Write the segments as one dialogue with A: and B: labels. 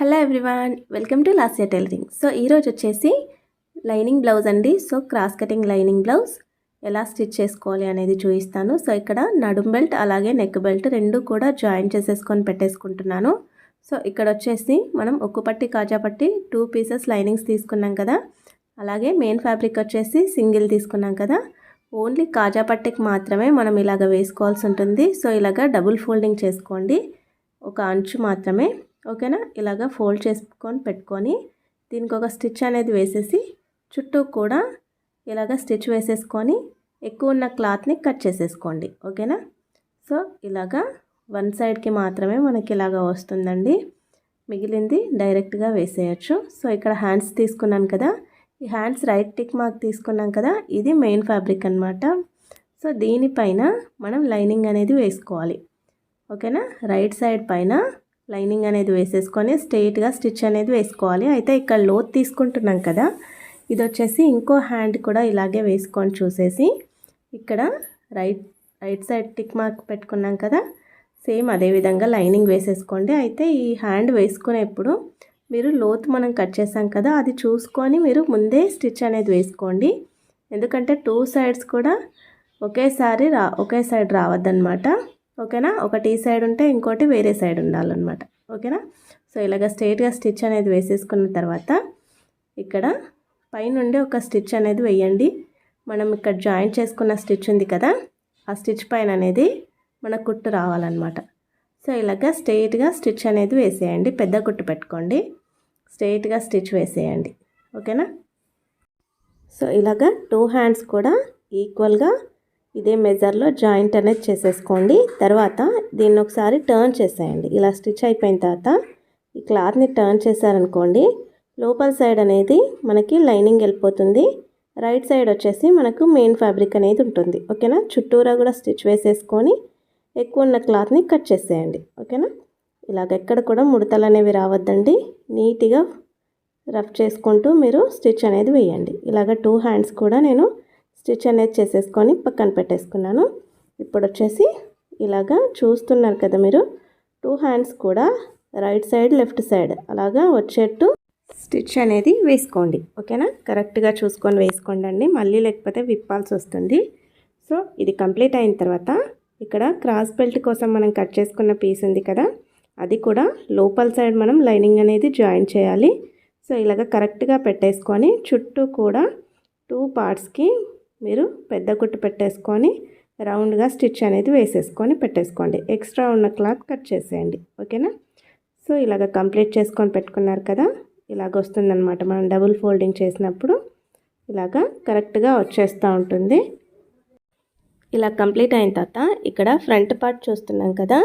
A: Hello everyone welcome to last tailoring. So ఈరోజు వచ్చేసి lining blouse అండి. So cross cutting lining blouse ఎలా stitch చేసుకోవాలి అనేది చూపిస్తాను. సో ఇక్కడ నడుం బెల్ట్ అలాగే నెక్ బెల్ట్ రెండు కూడా జాయిన్ చేసేసుకొని పెట్టేసుకుంటున్నాను. సో ఇక్కడ వచ్చేసి మనం ఉక్కు పట్టి కాజా పట్టి టూ పీసెస్ లైనింగ్స్ తీసుకున్నాం కదా. అలాగే మెయిన్ ఫ్యాబ్రిక్ వచ్చేసి సింగిల్ తీసుకున్నాం కదా. ఓన్లీ కాజా పట్టికి మాత్రమే మనం ఇలాగ వేసుకోవాల్సి ఉంటుంది. సో ఇలాగ డబుల్ ఫోల్డింగ్ చేసుకోండి. ఒక అంచు మాత్రమే. ఓకేనా? ఇలాగ ఫోల్డ్ చేసుకొని పెట్టుకొని దీనికి ఒక స్టిచ్ అనేది వేసేసి చుట్టూ కూడా ఇలాగ స్టిచ్ వేసేసుకొని ఎక్కువ ఉన్న క్లాత్ని కట్ చేసేసుకోండి. ఓకేనా? సో ఇలాగా వన్ సైడ్కి మాత్రమే మనకి ఇలాగ వస్తుందండి. మిగిలింది డైరెక్ట్గా వేసేయచ్చు. సో ఇక్కడ హ్యాండ్స్ తీసుకున్నాను కదా. ఈ హ్యాండ్స్ రైట్ టిక్ మార్క్ తీసుకున్నాం కదా. ఇది మెయిన్ ఫ్యాబ్రిక్ అనమాట సో దీనిపైన మనం లైనింగ్ అనేది వేసుకోవాలి. ఓకేనా? రైట్ సైడ్ పైన లైనింగ్ అనేది వేసేసుకొని స్ట్రెయిట్గా స్టిచ్ అనేది వేసుకోవాలి. అయితే ఇక్కడ లోత్ తీసుకుంటున్నాం కదా ఇది వచ్చేసి ఇంకో హ్యాండ్ కూడా ఇలాగే వేసుకొని చూసేసి ఇక్కడ right right side tick mark పెట్టుకున్నాం కదా సేమ్ అదే విధంగా లైనింగ్ వేసేసుకోండి. అయితే ఈ హ్యాండ్ వేసుకునేప్పుడు మీరు లోతు మనం కట్ చేసాం కదా అది చూసుకొని మీరు ముందే స్టిచ్ అనేది వేసుకోండి. ఎందుకంటే టూ సైడ్స్ కూడా ఒకేసారి రా ఒకే సైడ్ రావద్దనమాట ఓకేనా? ఒకటి ఈ సైడ్ ఉంటే ఇంకోటి వేరే సైడ్ ఉండాలన్నమాట. ఓకేనా? సో ఇలాగ స్ట్రైట్గా స్టిచ్ అనేది వేసేసుకున్న తర్వాత ఇక్కడ పైనుండి ఒక స్టిచ్ అనేది వేయండి. మనం ఇక్కడ జాయింట్ చేసుకున్న స్టిచ్ ఉంది కదా ఆ స్టిచ్ పైన అనేది మన కుట్టు రావాలన్నమాట. సో ఇలాగ స్ట్రైట్గా స్టిచ్ అనేది వేసేయండి. పెద్ద కుట్టు పెట్టుకోండి. స్ట్రైట్గా స్టిచ్ వేసేయండి. ఓకేనా? సో ఇలాగ టూ హ్యాండ్స్ కూడా ఈక్వల్గా ఇదే మెజర్లో జాయింట్ అనేది చేసేసుకోండి. తర్వాత దీన్ని ఒకసారి టర్న్ చేసేయండి. ఇలా స్టిచ్ అయిపోయిన తర్వాత ఈ క్లాత్ని టర్న్ చేశారనుకోండి లోపల సైడ్ అనేది మనకి లైనింగ్ వెళ్ళిపోతుంది. రైట్ సైడ్ వచ్చేసి మనకు మెయిన్ ఫ్యాబ్రిక్ అనేది ఉంటుంది. ఓకేనా? చుట్టూరా కూడా స్టిచ్ వేసేసుకొని ఎక్కువ ఉన్న క్లాత్ని కట్ చేసేయండి. ఓకేనా? ఇలాగ ఎక్కడ కూడా ముడతలు అనేవి రావద్దండి. నీట్గా రఫ్ చేసుకుంటూ మీరు స్టిచ్ అనేది వేయండి. ఇలాగ టూ హ్యాండ్స్ కూడా నేను స్టిచ్ అనేది చేసేసుకొని పక్కన పెట్టేసుకున్నాను. ఇప్పుడు వచ్చేసి ఇలాగా చూస్తున్నారు కదా మీరు టూ హ్యాండ్స్ కూడా రైట్ సైడ్ లెఫ్ట్ సైడ్ అలాగా వచ్చేట్టు స్టిచ్ అనేది వేసుకోండి. ఓకేనా? కరెక్ట్గా చూసుకొని వేసుకోండి అండి మళ్ళీ లేకపోతే విప్పాల్సి వస్తుంది. సో ఇది కంప్లీట్ అయిన తర్వాత ఇక్కడ క్రాస్ బెల్ట్ కోసం మనం కట్ చేసుకున్న పీస్ ఉంది కదా అది కూడా లోపల సైడ్ మనం లైనింగ్ అనేది జాయిన్ చేయాలి. సో ఇలాగ కరెక్ట్గా పెట్టేసుకొని చుట్టూ కూడా టూ పార్ట్స్కి మీరు పెద్ద కుట్టు పెట్టేసుకొని రౌండ్గా స్టిచ్ అనేది వేసేసుకొని పెట్టేసుకోండి. ఎక్స్ట్రా ఉన్న క్లాత్ కట్ చేసేయండి. ఓకేనా? సో ఇలాగ కంప్లీట్ చేసుకొని పెట్టుకున్నారు కదా? ఇలాగ వస్తుందన్నమాట. మనం డబుల్ ఫోల్డింగ్ చేసినప్పుడు ఇలాగ కరెక్ట్గా వచ్చేస్తూ ఉంటుంది. ఇలా కంప్లీట్ అయిన తర్వాత ఇక్కడ ఫ్రంట్ పార్ట్ చూస్తున్నాం కదా?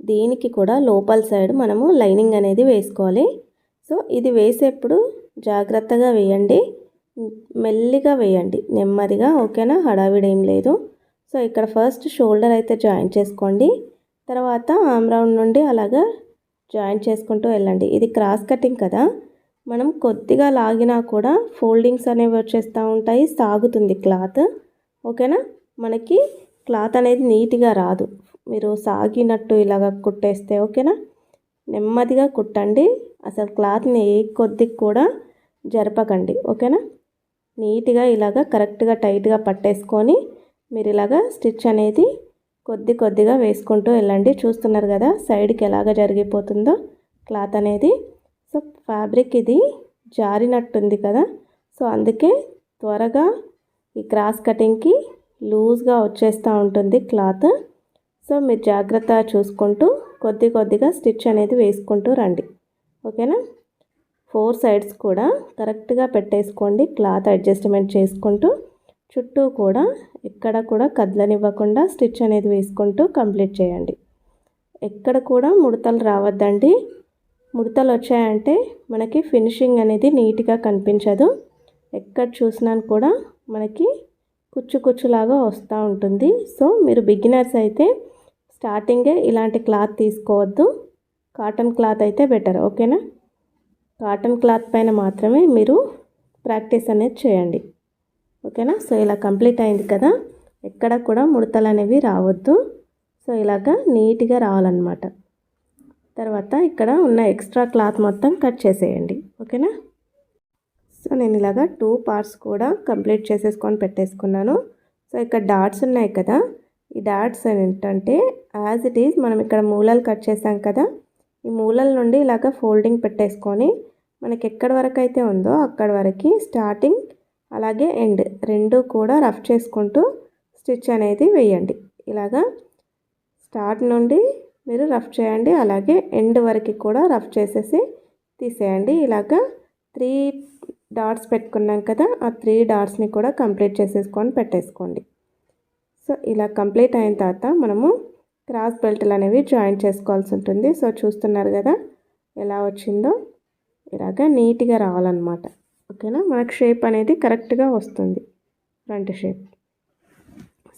A: దీనికి కూడా లోపల సైడ్ మనము లైనింగ్ అనేది వేసుకోవాలి. సో ఇది వేసేప్పుడు జాగ్రత్తగా వేయండి. మెల్లిగా వేయండి. నెమ్మదిగా ఓకేనా? హడావిడి ఏం లేదు. సో ఇక్కడ ఫస్ట్ షోల్డర్ అయితే జాయిన్ చేసుకోండి. తర్వాత ఆమ్రౌండ్ నుండి అలాగా జాయిన్ చేసుకుంటూ వెళ్ళండి. ఇది క్రాస్ కటింగ్ కదా. మనం కొద్దిగా లాగినా కూడా ఫోల్డింగ్స్ అనేవి వచ్చేస్తూ ఉంటాయి. సాగుతుంది క్లాత్. ఓకేనా? మనకి క్లాత్ అనేది నీట్గా రాదు. మీరు సాగినట్టు ఇలాగ కుట్టేస్తే ఓకేనా? నెమ్మదిగా కుట్టండి. అసలు క్లాత్ని ఏ కొద్దికి కూడా జరపకండి. ఓకేనా? నీట్గా ఇలాగ కరెక్ట్గా టైట్గా పట్టేసుకొని మీరు ఇలాగ స్టిచ్ అనేది కొద్ది కొద్దిగా వేసుకుంటూ వెళ్ళండి. చూస్తున్నారు కదా సైడ్కి ఎలాగ జరిగిపోతుందో క్లాత్ అనేది. సో ఫ్యాబ్రిక్ ఇది జారినట్టుంది కదా. సో అందుకే త్వరగా ఈ క్రాస్ కటింగ్కి లూజ్గా వచ్చేస్తూ ఉంటుంది క్లాత్. సో మీరు జాగ్రత్త చూసుకుంటూ కొద్ది కొద్దిగా స్టిచ్ అనేది వేసుకుంటూ రండి. ఓకేనా? ఫోర్ సైడ్స్ కూడా కరెక్ట్గా పెట్టేసుకోండి. క్లాత్ అడ్జస్ట్మెంట్ చేసుకుంటూ చుట్టూ కూడా ఎక్కడ కూడా కదలనివ్వకుండా స్టిచ్ అనేది వేసుకుంటూ కంప్లీట్ చేయండి. ఎక్కడ కూడా ముడతలు రావద్దండి. ముడతలు వచ్చాయంటే మనకి ఫినిషింగ్ అనేది నీట్గా కనిపించదు. ఎక్కడ చూసినా కూడా మనకి కుచ్చు కుచ్చులాగా వస్తూ ఉంటుంది. సో మీరు బిగినర్స్ అయితే స్టార్టింగే ఇలాంటి క్లాత్ తీసుకోవద్దు. కాటన్ క్లాత్ అయితే బెటర్. ఓకేనా? కాటన్ క్లాత్ పైన మాత్రమే మీరు ప్రాక్టీస్ అనేది చేయండి. ఓకేనా? సో ఇలా కంప్లీట్ అయింది కదా? ఎక్కడ కూడా ముడతలు అనేవి రావద్దు. సో ఇలాగా నీట్గా రావాలన్నమాట. తర్వాత ఇక్కడ ఉన్న ఎక్స్ట్రా క్లాత్ మొత్తం కట్ చేసేయండి. ఓకేనా? సో నేను ఇలాగా టూ పార్ట్స్ కూడా కంప్లీట్ చేసేసుకొని పెట్టేసుకున్నాను. సో ఇక్కడ డాట్స్ ఉన్నాయి కదా? ఈ డాట్స్ ఏంటంటే యాజ్ ఇట్ ఈజ్ మనం ఇక్కడ మూలలు కట్ చేసాం కదా? ఈ మూలల నుండి ఇలాగ ఫోల్డింగ్ పెట్టేసుకొని మనకి ఎక్కడి వరకు అయితే ఉందో అక్కడి వరకు స్టార్టింగ్ అలాగే ఎండ్ రెండు కూడా రఫ్ చేసుకుంటూ స్టిచ్ అనేది వేయండి. ఇలాగా స్టార్ట్ నుండి మీరు రఫ్ చేయండి అలాగే ఎండ్ వరకు కూడా రఫ్ చేసేసి తీసేయండి. ఇలాగా త్రీ డాట్స్ పెట్టుకున్నాం కదా ఆ త్రీ డాట్స్ని కూడా కంప్లీట్ చేసేసుకొని పెట్టేసుకోండి. సో ఇలా కంప్లీట్ అయిన తర్వాత మనము క్రాస్ బెల్ట్లు అనేవి జాయిన్ చేసుకోవాల్సి ఉంటుంది. సో చూస్తున్నారు కదా ఎలా వచ్చిందో? ఇలాగ నీట్గా రావాలన్నమాట. ఓకేనా? మనకు షేప్ అనేది కరెక్ట్గా వస్తుంది. Front shape.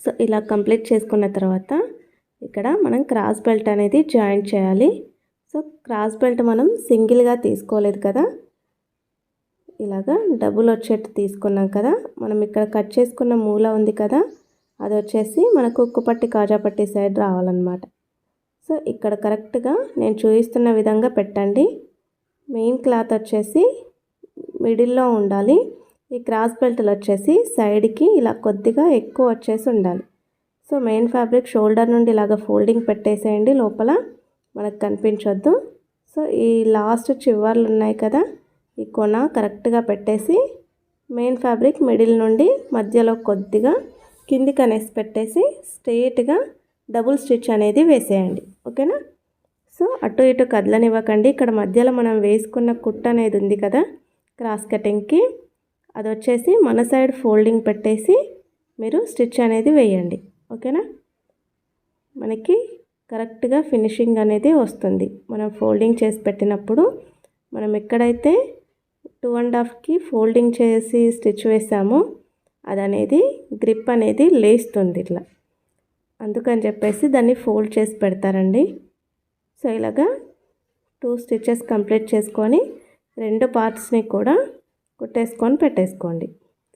A: సో ఇలా కంప్లీట్ చేసుకున్న తర్వాత ఇక్కడ మనం క్రాస్ బెల్ట్ అనేది జాయిన్ చేయాలి. సో క్రాస్ బెల్ట్ మనం సింగిల్గా తీసుకోలేదు కదా. ఇలాగా డబుల్ వచ్చేట్టు తీసుకున్నాం కదా. మనం ఇక్కడ కట్ చేసుకున్న మూల ఉంది కదా. అది వచ్చేసి మనకు ఉక్కుపట్టి కాజాపట్టి సైడ్ రావాలన్నమాట. సో ఇక్కడ కరెక్ట్గా నేను చూపిస్తున్న విధంగా పెట్టండి. మెయిన్ క్లాత్ వచ్చేసి మిడిల్లో ఉండాలి. ఈ క్రాస్ బెల్ట్లు వచ్చేసి సైడ్కి ఇలా కొద్దిగా ఎక్కువ వచ్చేసి ఉండాలి. సో మెయిన్ ఫ్యాబ్రిక్ షోల్డర్ నుండి ఇలాగ ఫోల్డింగ్ పెట్టేసేయండి లోపల. మనకు కనిపించొద్దు. సో ఈ లాస్ట్ చివర్లు ఉన్నాయి కదా ఈ కొన కరెక్ట్గా పెట్టేసి మెయిన్ ఫ్యాబ్రిక్ మిడిల్ నుండి మధ్యలో కొద్దిగా కిందికి అనేసి పెట్టేసి స్ట్రెయిట్గా డబుల్ స్టిచ్ అనేది వేసేయండి. ఓకేనా? సో అటు ఇటు కదలనివ్వకండి. ఇక్కడ మధ్యలో మనం వేసుకున్న కుట్ట అనేది ఉంది కదా క్రాస్ కటింగ్కి. అది వచ్చేసి మన సైడ్ ఫోల్డింగ్ పెట్టేసి మీరు స్టిచ్ అనేది వేయండి. ఓకేనా? మనకి కరెక్ట్గా ఫినిషింగ్ అనేది వస్తుంది. మనం ఫోల్డింగ్ చేసి పెట్టినప్పుడు మనం ఎక్కడైతే టూ అండ్ హాఫ్కి ఫోల్డింగ్ చేసి స్టిచ్ వేసామో అది అనేది గ్రిప్ అనేది లేస్తుంది ఇట్లా. అందుకని చెప్పేసి దాన్ని ఫోల్డ్ చేసి పెడతారండి. సో ఇలాగా టూ స్టిచెస్ కంప్లీట్ చేసుకొని రెండు పార్ట్స్ని కూడా కుట్టేసుకొని పెట్టేసుకోండి.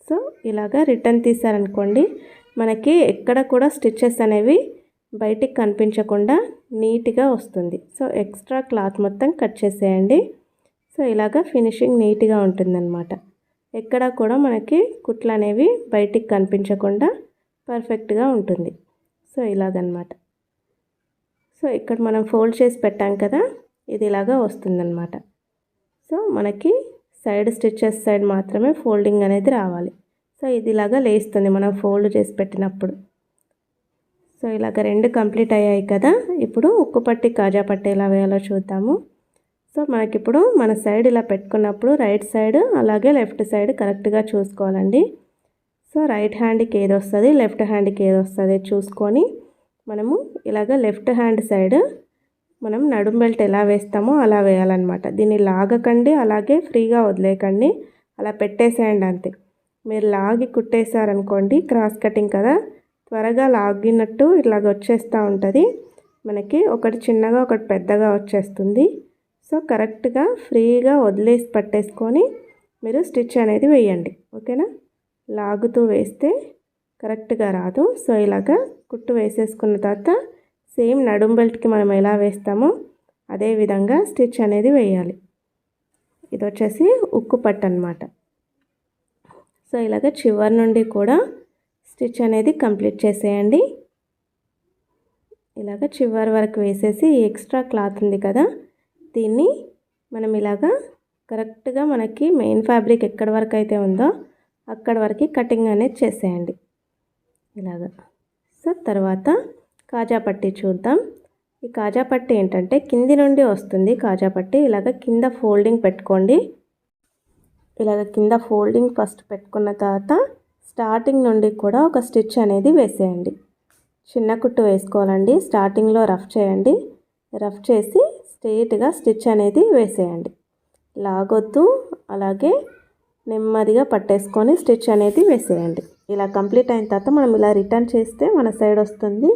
A: సో ఇలాగా రిటర్న్ తీసారనుకోండి మనకి ఎక్కడ కూడా స్టిచ్చెస్ అనేవి బయటికి కనిపించకుండా నీట్గా వస్తుంది. సో ఎక్స్ట్రా క్లాత్ మొత్తం కట్ చేసేయండి. సో ఇలాగా ఫినిషింగ్ నీట్గా ఉంటుందన్నమాట. ఎక్కడ కూడా మనకి కుట్లు అనేవి బయటికి కనిపించకుండా పర్ఫెక్ట్గా ఉంటుంది. సో ఇలాగనమాట. సో ఇక్కడ మనం ఫోల్డ్ చేసి పెట్టాం కదా ఇది ఇలాగా వస్తుందన్నమాట సో మనకి సైడ్ స్టిచ్చెస్ సైడ్ మాత్రమే ఫోల్డింగ్ అనేది రావాలి. సో ఇది ఇలాగా లేస్తుంది మనం ఫోల్డ్ చేసి పెట్టినప్పుడు. సో ఇలాగ రెండు కంప్లీట్ అయ్యాయి కదా ఇప్పుడు ఉక్కు పట్టి కాజా పట్టి ఎలా వేయాలో చూద్దాము. సో మనకిప్పుడు మన సైడ్ ఇలా పెట్టుకున్నప్పుడు రైట్ సైడ్ అలాగే లెఫ్ట్ సైడ్ కరెక్ట్గా చూసుకోవాలండి. సో రైట్ హ్యాండ్కి ఏది వస్తుంది? లెఫ్ట్ హ్యాండ్కి ఏది వస్తుంది? చూసుకొని మనము ఇలాగ లెఫ్ట్ హ్యాండ్ సైడ్ మనం నడుం బెల్ట్ ఎలా వేస్తామో అలా వేయాలన్నమాట. దీన్ని లాగకండి అలాగే ఫ్రీగా వదిలేకండి. అలా పెట్టేసేయండి అంతే. మీరు లాగి కుట్టేశారనుకోండి క్రాస్ కటింగ్ కదా త్వరగా లాగినట్టు ఇలాగ వచ్చేస్తూ ఉంటుంది. మనకి ఒకటి చిన్నగా ఒకటి పెద్దగా వచ్చేస్తుంది. సో కరెక్ట్గా ఫ్రీగా వదిలేసి పట్టేసుకొని మీరు స్టిచ్ అనేది వేయండి. ఓకేనా? లాగుతూ వేస్తే కరెక్ట్గా రాదు. సో ఇలాగా కుట్టు వేసేసుకున్న తర్వాత సేమ్ నడుం బెల్ట్కి మనం ఎలా వేస్తామో అదే విధంగా స్టిచ్ అనేది వేయాలి. ఇది వచ్చేసి ఉక్కు పట్టు అనమాట సో ఇలాగ చివరి నుండి కూడా స్టిచ్ అనేది కంప్లీట్ చేసేయండి. ఇలాగ చివరి వరకు వేసేసి ఎక్స్ట్రా క్లాత్ ఉంది కదా దీన్ని మనం ఇలాగా కరెక్ట్గా మనకి మెయిన్ ఫ్యాబ్రిక్ ఎక్కడి వరకు అయితే ఉందో అక్కడ వరకు కటింగ్ అనేది చేసేయండి. ఇలాగా. సో తర్వాత కాజా పట్టి చూద్దాం. ఈ కాజా పట్టి ఏంటంటే కింది నుండి వస్తుంది కాజా పట్టి. ఇలాగ కింద ఫోల్డింగ్ పెట్టుకోండి. ఇలాగ కింద ఫోల్డింగ్ ఫస్ట్ పెట్టుకున్న తర్వాత స్టార్టింగ్ నుండి కూడా ఒక స్టిచ్ అనేది వేసేయండి. చిన్న కుట్టు వేసుకోవాలండి. స్టార్టింగ్లో రఫ్ చేయండి. రఫ్ చేసి స్ట్రెయిట్గా స్టిచ్ అనేది వేసేయండి. లాగొద్దు అలాగే నెమ్మదిగా పట్టేసుకొని స్టిచ్ అనేది వేసేయండి. ఇలా కంప్లీట్ అయిన తర్వాత మనం ఇలా రిటర్న్ చేస్తే మన సైడ్ వస్తుంది.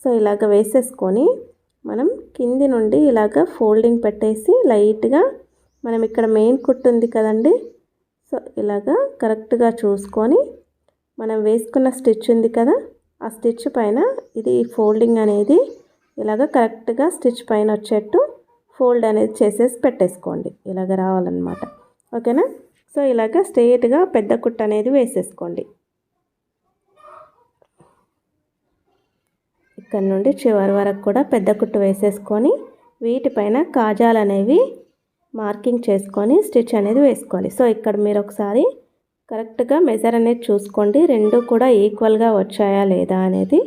A: సో ఇలాగ వేసేసుకొని మనం కింది నుండి ఇలాగ ఫోల్డింగ్ పెట్టేసి లైట్గా మనం ఇక్కడ మెయిన్ కుట్టు ఉంది కదండి. సో ఇలాగ కరెక్ట్గా చూసుకొని మనం వేసుకున్న స్టిచ్ ఉంది కదా ఆ స్టిచ్ పైన ఇది ఫోల్డింగ్ అనేది ఇలాగ కరెక్ట్గా స్టిచ్ పైన వచ్చేట్టు ఫోల్డ్ అనేది చేసేసి పెట్టేసుకోండి. ఇలాగ రావాలన్నమాట. ఓకేనా? సో ఇలాగ స్ట్రేట్గా పెద్ద కుట్ట అనేది వేసేసుకోండి. ఇక్కడ నుండి చివరి వరకు కూడా పెద్ద కుట్టు వేసేసుకొని వీటిపైన కాజాలు అనేవి మార్కింగ్ చేసుకొని స్టిచ్ అనేది వేసుకోవాలి. సో ఇక్కడ మీరు ఒకసారి కరెక్ట్గా మెజర్ అనేది చూసుకోండి. రెండు కూడా ఈక్వల్గా వచ్చాయా లేదా అనేది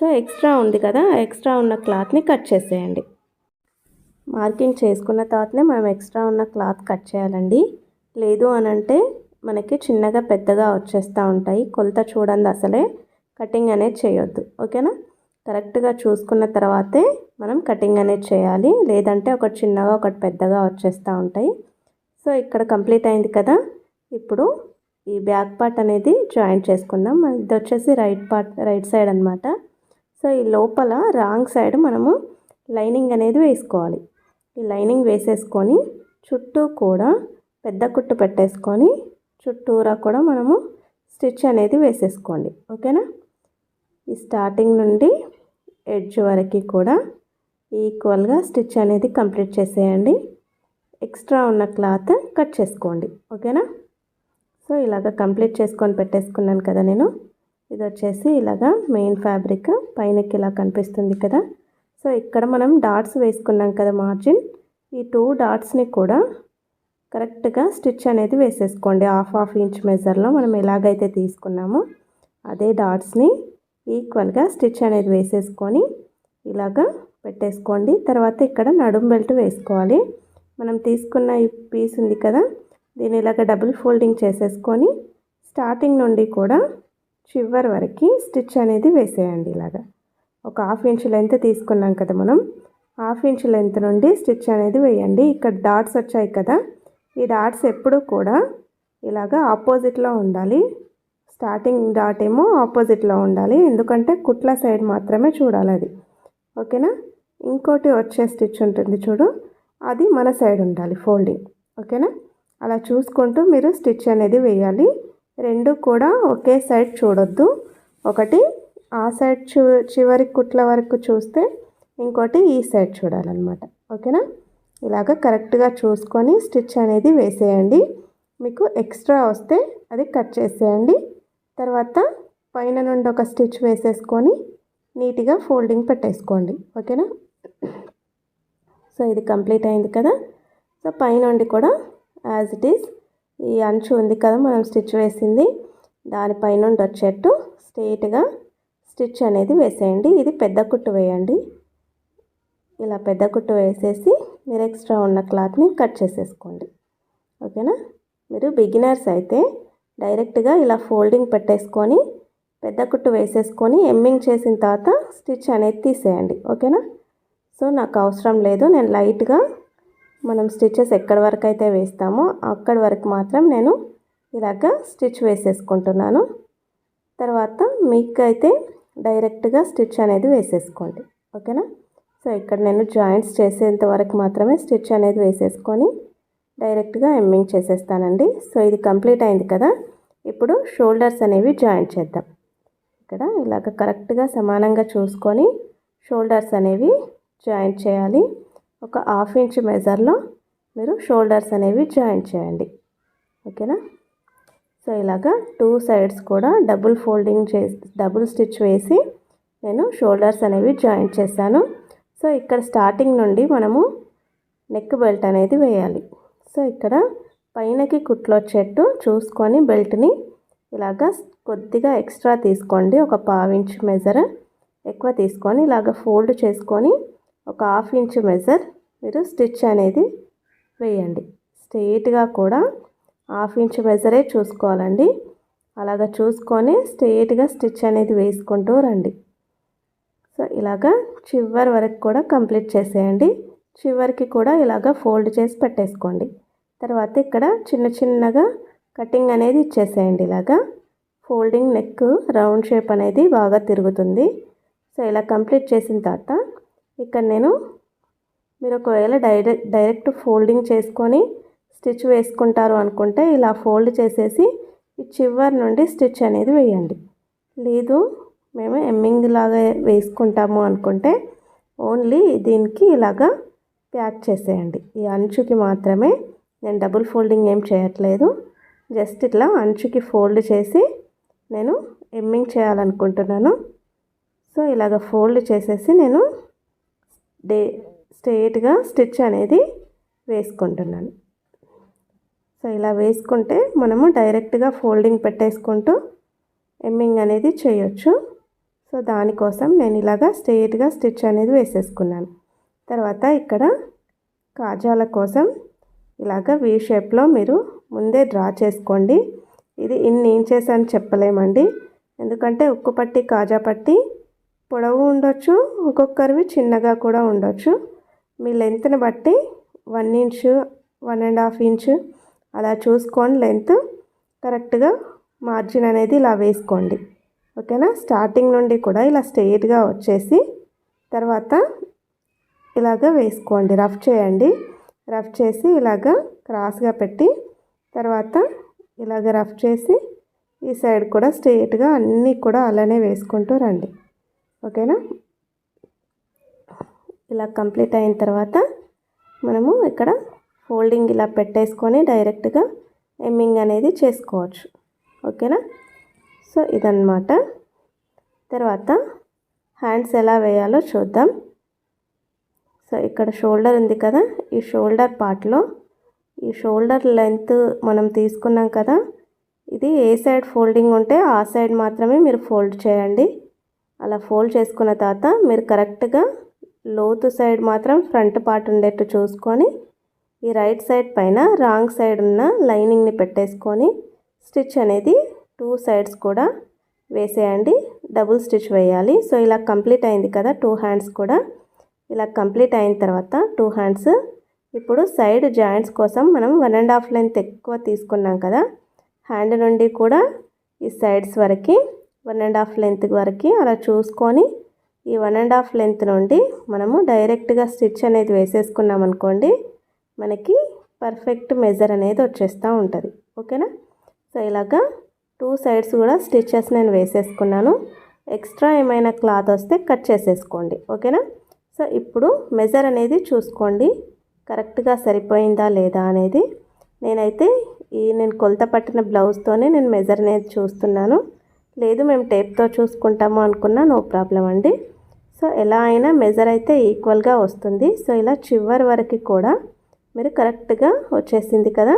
A: సో ఎక్స్ట్రా ఉంది కదా ఎక్స్ట్రా ఉన్న క్లాత్ని కట్ చేసేయండి. మార్కింగ్ చేసుకున్న తర్వాతనే మనం ఎక్స్ట్రా ఉన్న క్లాత్ కట్ చేయాలండి. లేదు అనంటే మనకి చిన్నగా పెద్దగా వచ్చేస్తూ ఉంటాయి. కొలత చూడండి అసలే. కటింగ్ అనేది చేయొద్దు. ఓకేనా? కరెక్ట్గా చూసుకున్న తర్వాతే మనం కటింగ్ అనేది చేయాలి. లేదంటే ఒకటి చిన్నగా ఒకటి పెద్దగా వచ్చేస్తూ ఉంటాయి. సో ఇక్కడ కంప్లీట్ అయింది కదా. ఇప్పుడు ఈ బ్యాక్ పార్ట్ అనేది జాయింట్ చేసుకుందాం. ఇది వచ్చేసి రైట్ పార్ట్ రైట్ సైడ్ అనమాట సో ఈ లోపల రాంగ్ సైడ్ మనము లైనింగ్ అనేది వేసుకోవాలి. ఈ లైనింగ్ వేసేసుకొని చుట్టూ కూడా పెద్ద కుట్టు పెట్టేసుకొని చుట్టూరా కూడా మనము స్టిచ్ అనేది వేసేసుకోండి. ఓకేనా? ఈ స్టార్టింగ్ నుండి ఎడ్జ్ వరకు కూడా ఈక్వల్గా స్టిచ్ అనేది కంప్లీట్ చేసేయండి. ఎక్స్ట్రా ఉన్న క్లాత్ కట్ చేసుకోండి. ఓకేనా? సో ఇలాగ కంప్లీట్ చేసుకొని పెట్టేసుకున్నాను కదా నేను. ఇది వచ్చేసి ఇలాగా మెయిన్ ఫ్యాబ్రిక్ పైనకి ఇలా కనిపిస్తుంది కదా. సో ఇక్కడ మనం డాట్స్ వేసుకున్నాం కదా మార్జిన్ ఈ టూ డాట్స్ని కూడా కరెక్ట్గా స్టిచ్ అనేది వేసేసుకోండి. హాఫ్ హాఫ్ ఇంచ్ మెజర్లో మనం ఎలాగైతే తీసుకున్నామో అదే డాట్స్ని ఈక్వల్గా స్టిచ్ అనేది వేసేసుకొని ఇలాగా పెట్టేసుకోండి. తర్వాత ఇక్కడ నడుం బెల్ట్ వేసుకోవాలి. మనం తీసుకున్న ఈ పీస్ ఉంది కదా దీన్ని ఇలాగ డబుల్ ఫోల్డింగ్ చేసేసుకొని స్టార్టింగ్ నుండి కూడా చివరి వరకు స్టిచ్ అనేది వేసేయండి ఇలాగా. ఒక హాఫ్ ఇంచ్ లెంత్ తీసుకున్నాం కదా మనం. హాఫ్ ఇంచ్ లెంత్ నుండి స్టిచ్ అనేది వేయండి. ఇక్కడ డాట్స్ వచ్చాయి కదా. ఈ డాట్స్ ఎప్పుడు కూడా ఇలాగా ఆపోజిట్లో ఉండాలి. స్టార్టింగ్ డాట్ ఏమో ఆపోజిట్లో ఉండాలి. ఎందుకంటే కుట్ల సైడ్ మాత్రమే చూడాలి అది. ఓకేనా? ఇంకోటి వచ్చే స్టిచ్ ఉంటుంది చూడు. అది మన సైడ్ ఉండాలి ఫోల్డింగ్. ఓకేనా? అలా చూసుకుంటూ మీరు స్టిచ్ అనేది వేయాలి. రెండు కూడా ఒకే సైడ్ చూడొద్దు. ఒకటి ఆ సైడ్ చూ చివరి కుట్ల వరకు చూస్తే ఇంకోటి ఈ సైడ్ చూడాలన్నమాట. ఓకేనా? ఇలాగ కరెక్ట్గా చూసుకొని స్టిచ్ అనేది వేసేయండి. మీకు ఎక్స్ట్రా వస్తే అది కట్ చేసేయండి. తర్వాత పైన నుండి ఒక స్టిచ్ వేసేసుకొని నీట్గా ఫోల్డింగ్ పెట్టేసుకోండి. ఓకేనా? సో ఇది కంప్లీట్ అయింది కదా? సో పైనుండి కూడా యాజ్ ఇట్ ఈస్ ఈ అంచు ఉంది కదా మనం స్టిచ్ వేసింది. దానిపైనుండి వచ్చేట్టు స్ట్రేట్గా స్టిచ్ అనేది వేసేయండి. ఇది పెద్ద కుట్టు వేయండి. ఇలా పెద్ద కుట్టు వేసేసి మీరు ఎక్స్ట్రా ఉన్న క్లాత్ని కట్ చేసేసుకోండి. ఓకేనా? మీరు బిగినర్స్ అయితే డైరెక్ట్గా ఇలా ఫోల్డింగ్ పెట్టేసుకొని పెద్ద కుట్టు వేసేసుకొని ఎమ్మింగ్ చేసిన తర్వాత స్టిచ్ అనేది తీసేయండి. ఓకేనా? సో నాకు అవసరం లేదు. నేను లైట్గా మనం స్టిచెస్ ఎక్కడి వరకు అయితే వేస్తామో అక్కడి వరకు మాత్రం నేను ఇలాగ స్టిచ్ వేసేసుకుంటున్నాను. తర్వాత మీకు అయితే డైరెక్ట్గా స్టిచ్ అనేది వేసేసుకోండి. ఓకేనా? సో ఇక్కడ నేను జాయింట్స్ చేసేంత వరకు మాత్రమే స్టిచ్ అనేది వేసేసుకొని డైరెక్ట్గా ఎమ్మింగ్ చేసేస్తానండి. సో ఇది కంప్లీట్ అయింది కదా? ఇప్పుడు షోల్డర్స్ అనేవి జాయింట్ చేద్దాం. ఇక్కడ ఇలాగ కరెక్ట్గా సమానంగా చూసుకొని షోల్డర్స్ అనేవి జాయింట్ చేయాలి. ఒక హాఫ్ ఇంచ్ మెజర్లో మీరు షోల్డర్స్ అనేవి జాయిన్ చేయండి. ఓకేనా? సో ఇలాగా టూ సైడ్స్ కూడా డబుల్ ఫోల్డింగ్ చేసి డబుల్ స్టిచ్ వేసి నేను షోల్డర్స్ అనేవి జాయిన్ చేశాను. సో ఇక్కడ స్టార్టింగ్ నుండి మనము నెక్ బెల్ట్ అనేది వేయాలి. సో ఇక్కడ పైనకి కుట్లు వచ్చేట్టు చూసుకొని బెల్ట్ని ఇలాగా కొద్దిగా ఎక్స్ట్రా తీసుకోండి. ఒక పావించ్ మెజర్ ఎక్కువ తీసుకొని ఇలాగ ఫోల్డ్ చేసుకొని ఒక హాఫ్ ఇంచ్ మెజర్ మీరు స్టిచ్ అనేది వేయండి. స్ట్రెయిట్గా కూడా హాఫ్ ఇంచ్ మెజరే చూసుకోవాలండి. అలాగ చూసుకొని స్ట్రెయిట్గా స్టిచ్ అనేది వేసుకుంటూ రండి. సో ఇలాగా చివరి వరకు కూడా కంప్లీట్ చేసేయండి. చివరికి కూడా ఇలాగ ఫోల్డ్ చేసి పెట్టేసుకోండి. తర్వాత ఇక్కడ చిన్న చిన్నగా కటింగ్ అనేది ఇచ్చేసేయండి ఇలాగా. ఫోల్డింగ్ నెక్ రౌండ్ షేప్ అనేది బాగా తిరుగుతుంది. సో ఇలా కంప్లీట్ చేసిన తర్వాత ఇక్కడ నేను మీరు ఒకవేళ డైరెక్ట్ డైరెక్ట్ ఫోల్డింగ్ చేసుకొని స్టిచ్ వేసుకుంటారు అనుకుంటే ఇలా ఫోల్డ్ చేసేసి ఈ చివరి నుండి స్టిచ్ అనేది వేయండి. లేదు మేము ఎమ్మింగ్ లాగా వేసుకుంటాము అనుకుంటే ఓన్లీ దీనికి ఇలాగా ప్యాక్ చేసేయండి. ఈ అంచుకి మాత్రమే నేను డబుల్ ఫోల్డింగ్ ఏం చేయట్లేదు. జస్ట్ ఇట్లా అంచుకి ఫోల్డ్ చేసి నేను ఎమ్మింగ్ చేయాలనుకుంటున్నాను. సో ఇలాగ ఫోల్డ్ చేసేసి నేను డే స్ట్రేట్గా స్టిచ్ అనేది వేసుకుంటున్నాను. సో ఇలా వేసుకుంటే మనము డైరెక్ట్గా ఫోల్డింగ్ పెట్టేసుకుంటూ ఎమ్మింగ్ అనేది చేయొచ్చు. సో దానికోసం నేను ఇలాగా స్ట్రేట్గా స్టిచ్ అనేది వేసేసుకున్నాను. తర్వాత ఇక్కడ కాజాల కోసం ఇలాగ వీ షేప్లో మీరు ముందే డ్రా చేసుకోండి. ఇది ఇన్ని ఇంచెస్ అని చెప్పలేమండి. ఎందుకంటే ఉక్కు పట్టి కాజా పట్టి పొడవు ఉండొచ్చు ఒక్కొక్కరివి చిన్నగా కూడా ఉండొచ్చు. మీ లెంత్ని బట్టి one inch one and half inch అలా చూసుకొని లెంత్ కరెక్ట్గా మార్జిన్ అనేది ఇలా వేసుకోండి. ఓకేనా? స్టార్టింగ్ నుండి కూడా ఇలా స్ట్రెయిట్గా వచ్చేసి తర్వాత ఇలాగ వేసుకోండి. రఫ్ చేయండి. రఫ్ చేసి ఇలాగ క్రాస్గా పెట్టి తర్వాత ఇలాగ రఫ్ చేసి ఈ సైడ్ కూడా స్ట్రెయిట్గా అన్నీ కూడా అలానే వేసుకుంటూ రండి. ఓకేనా? ఇలా కంప్లీట్ అయిన తర్వాత మనము ఇక్కడ ఫోల్డింగ్ ఇలా పెట్టేసుకొని డైరెక్ట్గా ఎమ్మింగ్ అనేది చేసుకోవచ్చు. ఓకేనా? సో ఇదన్నమాట. తర్వాత హ్యాండ్స్ ఎలా వేయాలో చూద్దాం. సో ఇక్కడ షోల్డర్ ఉంది కదా ఈ షోల్డర్ పార్ట్లో ఈ షోల్డర్ లెంత్ మనం తీసుకున్నాం కదా ఇది ఏ సైడ్ ఫోల్డింగ్ ఉంటే ఆ సైడ్ మాత్రమే మీరు ఫోల్డ్ చేయండి. అలా ఫోల్డ్ చేసుకున్న తర్వాత మీరు కరెక్ట్గా లోతు సైడ్ మాత్రం ఫ్రంట్ పార్ట్ ఉండేట్టు చూసుకొని ఈ రైట్ సైడ్ పైన రాంగ్ సైడ్ ఉన్న లైనింగ్ని పెట్టేసుకొని స్టిచ్ అనేది టూ సైడ్స్ కూడా వేసేయండి. డబుల్ స్టిచ్ వేయాలి. సో ఇలా కంప్లీట్ అయింది కదా టూ హ్యాండ్స్ కూడా. ఇలా కంప్లీట్ అయిన తర్వాత టూ హ్యాండ్స్. ఇప్పుడు సైడ్ జాయింట్స్ కోసం మనం వన్ అండ్ హాఫ్ లెంత్ ఎక్కువ తీసుకున్నాం కదా. హ్యాండ్ నుండి కూడా ఈ సైడ్స్ వరకు వన్ అండ్ హాఫ్ లెంత్ వరకు అలా చూసుకొని ఈ వన్ అండ్ హాఫ్ లెంత్ నుండి మనము డైరెక్ట్గా స్టిచ్ అనేది వేసేసుకున్నాం అనుకోండి మనకి పర్ఫెక్ట్ మెజర్ అనేది వచ్చేస్తూ ఉంటుంది. ఓకేనా? సో ఇలాగా టూ సైడ్స్ కూడా స్టిచ్చెస్ నేను వేసేసుకున్నాను. ఎక్స్ట్రా ఏమైనా క్లాత్ వస్తే కట్ చేసేసుకోండి. ఓకేనా? సో ఇప్పుడు మెజర్ అనేది చూసుకోండి. కరెక్ట్గా సరిపోయిందా లేదా అనేది నేనైతే ఈ నేను కొలత పట్టిన బ్లౌజ్తోనే నేను మెజర్ అనేది చూస్తున్నాను. లేదు మేము టేప్తో చూసుకుంటాము అనుకున్నా నో ప్రాబ్లం అండి. సో ఎలా అయినా మెజర్ అయితే ఈక్వల్గా వస్తుంది. సో ఇలా చివరి వరకు కూడా మీరు కరెక్ట్గా వచ్చేసింది కదా.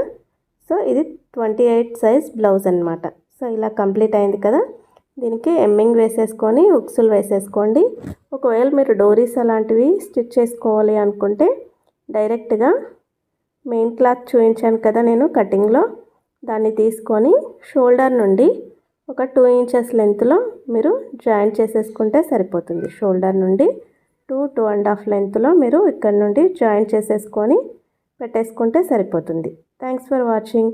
A: సో ఇది ట్వంటీ ఎయిట్ సైజ్ బ్లౌజ్ అనమాట సో ఇలా కంప్లీట్ అయింది కదా. దీనికి ఎమ్మింగ్ వేసేసుకొని ఉక్సులు వేసేసుకోండి. ఒకవేళ మీరు డోరీస్ అలాంటివి స్టిచ్ చేసుకోవాలి అనుకుంటే డైరెక్ట్గా మెయిన్ క్లాత్ చూపించాను కదా నేను కటింగ్లో దాన్ని తీసుకొని షోల్డర్ నుండి ఒక టూ ఇంచెస్ లెంత్లో మీరు జాయిన్ చేసేసుకుంటే సరిపోతుంది. షోల్డర్ నుండి టూ టూ అండ్ హాఫ్ లెంత్లో మీరు ఇక్కడ నుండి జాయిన్ చేసేసుకొని పెట్టేసుకుంటే సరిపోతుంది. Thanks for watching.